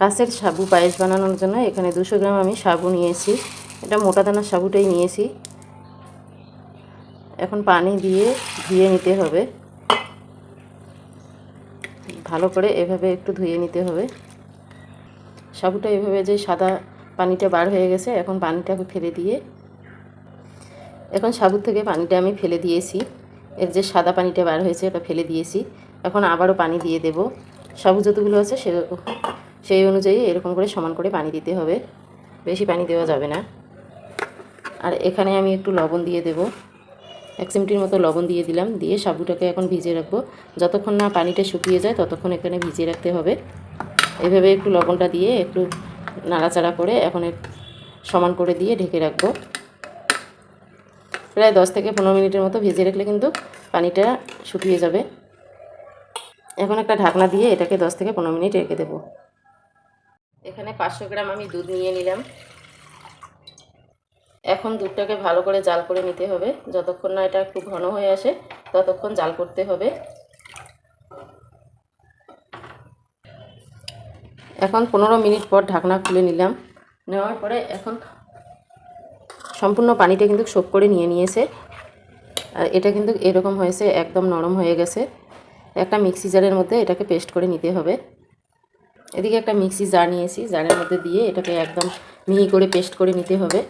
কাছের সাবু পায়েস বানানোর জন্য এখানে দুশো গ্রাম আমি সাবু নিয়েছি। এটা মোটা দানার সাবুটাই নিয়েছি। এখন পানি দিয়ে, ধুয়ে নিতে হবে। ভালো করে এভাবে একটু ধুয়ে নিতে হবে। সাবুটা এভাবে যে সাদা পানিটা বার হয়ে গেছে, এখন পানিটাকে ফেলে দিয়ে, এখন সাবুর থেকে পানিটা আমি ফেলে দিয়েছি। এর যে সাদা পানিটা বার হয়েছে, ওটা ফেলে দিয়েছি। এখন আবারও পানি দিয়ে দেব। সাবু যতগুলো আছে সে সেই অনুযায়ী এরকম করে সমান করে পানি দিতে হবে। বেশি পানি দেওয়া যাবে না। আর এখানে আমি একটু লবণ দিয়ে দেব। এক চিমটির মতো লবণ দিয়ে দিলাম। দিয়ে সাবুটাকে এখন ভিজিয়ে রাখব। যতক্ষণ না পানিটা শুকিয়ে যায়, ততক্ষণ এখানে ভিজিয়ে রাখতে হবে। এভাবে একটু লবণটা দিয়ে একটু নাড়াচাড়া করে এখন সমান করে দিয়ে ঢেকে রাখব। প্রায় দশ থেকে পনেরো মিনিটের মতো ভিজিয়ে রাখলে কিন্তু পানিটা শুকিয়ে যাবে। এখন একটা ঢাকনা দিয়ে এটাকে দশ থেকে পনেরো মিনিট রেখে দেবো। এখানে পাঁচশো গ্রাম আমি দুধ নিয়ে নিলাম। এখন দুধটাকে ভালো করে জাল করে নিতে হবে। যতক্ষণ না এটা একটু ঘন হয়ে আসে, ততক্ষণ জাল করতে হবে। এখন পনেরো মিনিট পর ঢাকনা খুলে নিলাম। নেওয়ার পরে এখন সম্পূর্ণ পানিটা কিন্তু শোক করে নিয়ে নিয়েছে। আর এটা কিন্তু এরকম হয়েছে, একদম নরম হয়ে গেছে। একটা মিক্সি জারের মধ্যে এটাকে পেস্ট করে নিতে হবে। এদিকে একটা মিক্সি জার নিয়েছি, জারের মধ্যে দিয়ে এটাকে একদম মিহি করে পেস্ট করে নিতে হবে।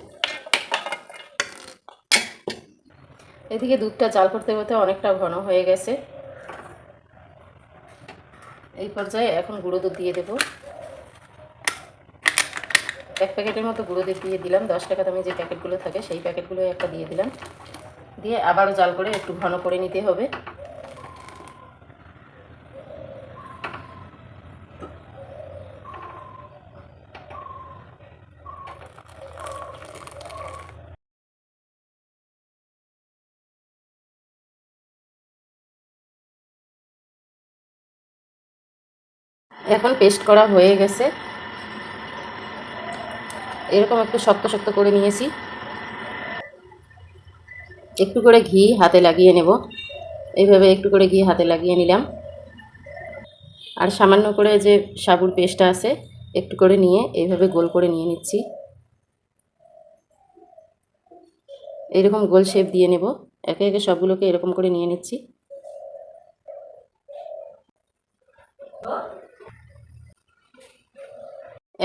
এদিকে দুধটা জাল করতে করতে অনেকটা ঘন হয়ে গেছে। এই পর্যায়ে এখন গুঁড়ো দুধ দিয়ে দেবো। এক প্যাকেটের মতো গুঁড়ো দুধ দিয়ে দিলাম। দশ টাকা দামে যে প্যাকেটগুলো থাকে সেই প্যাকেটগুলো একটা দিয়ে দিলাম। দিয়ে আবারও জাল করে একটু ঘন করে নিতে হবে। এখন পেস্ট করা হয়ে গেছে। এরকম একটু শক্ত শক্ত করে নিয়েছি। একটু করে ঘি হাতে লাগিয়ে নেব। এইভাবে একটু করে ঘি হাতে লাগিয়ে নিলাম। আর সামান্য করে যে সাবুর পেস্টটা আছে, একটু করে নিয়ে এইভাবে গোল করে নিয়ে নিচ্ছি। এরকম গোল শেপ দিয়ে নেব। একে একে সবগুলোকে এরকম করে নিয়ে নিচ্ছি।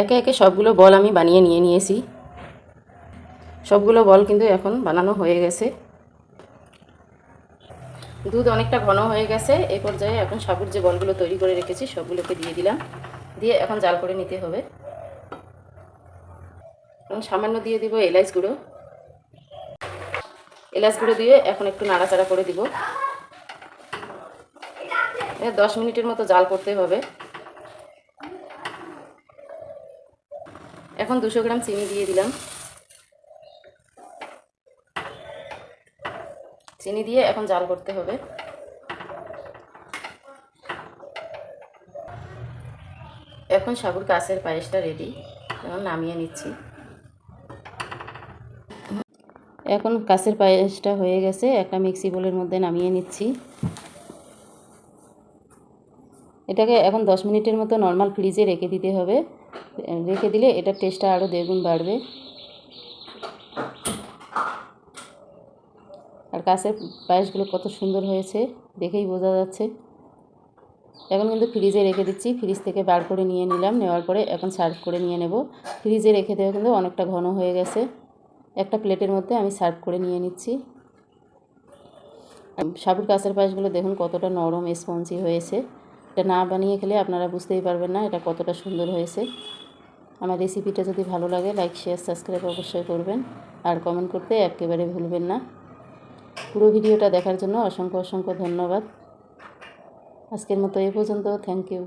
একে একে সবগুলো বল আমি বানিয়ে নিয়ে নিয়েছি। সবগুলো বল কিন্তু এখন বানানো হয়ে গেছে। দুধ অনেকটা ঘন হয়ে গেছে, এ পর্যায়ে এখন সাবুর যে বলগুলো তৈরি করে রেখেছি, সবগুলোকে দিয়ে দিলাম। দিয়ে এখন জাল করে নিতে হবে। এখন সামান্য দিয়ে দিব এলাচ গুঁড়ো। এলাচ গুঁড়ো দিয়ে এখন একটু নাড়াচাড়া করে দিব। দশ মিনিটের মতো জাল করতে হবে। এখন দুশো গ্রাম চিনি দিয়ে দিলাম। চিনি দিয়ে এখন জাল করতে হবে। এখন সাবুর কাছের পায়েসটা রেডি এখন নামিয়ে নিচ্ছি। এখন কাছের পায়েসটা হয়ে গেছে, একটা মিক্সি বোলের মধ্যে নামিয়ে নিচ্ছি। এটাকে এখন দশ মিনিটের মতো নর্মাল ফ্রিজে রেখে দিতে হবে। রেখে দিলে এটার টেস্টটা আরও দ্বিগুণ বাড়বে। আর কাছের পায়েসগুলো কত সুন্দর হয়েছে, দেখেই বোঝা যাচ্ছে। এখন কিন্তু ফ্রিজে রেখে দিচ্ছি। ফ্রিজ থেকে বার করে নিয়ে নিলাম, নেওয়ার পরে এখন সার্ভ করে নিয়ে নেব। ফ্রিজে রেখে দেওয়া কিন্তু অনেকটা ঘন হয়ে গেছে। একটা প্লেটের মধ্যে আমি সার্ভ করে নিয়ে নিচ্ছি। সাবুর কাছের পায়েসগুলো দেখুন কতটা নরম স্পঞ্জি হয়েছে। এটা না বানিয়ে খেলে আপনারা বুঝতেই পারবেন না এটা কতটা সুন্দর হয়েছে। আমার রেসিপিটা যদি ভালো লাগে, লাইক শেয়ার সাবস্ক্রাইব অবশ্যই করবেন। আর কমেন্ট করতে একেবারে ভুলবেন না। পুরো ভিডিওটা দেখার জন্য অসংখ্য অসংখ্য ধন্যবাদ। আজকের মতো এ পর্যন্ত। Thank you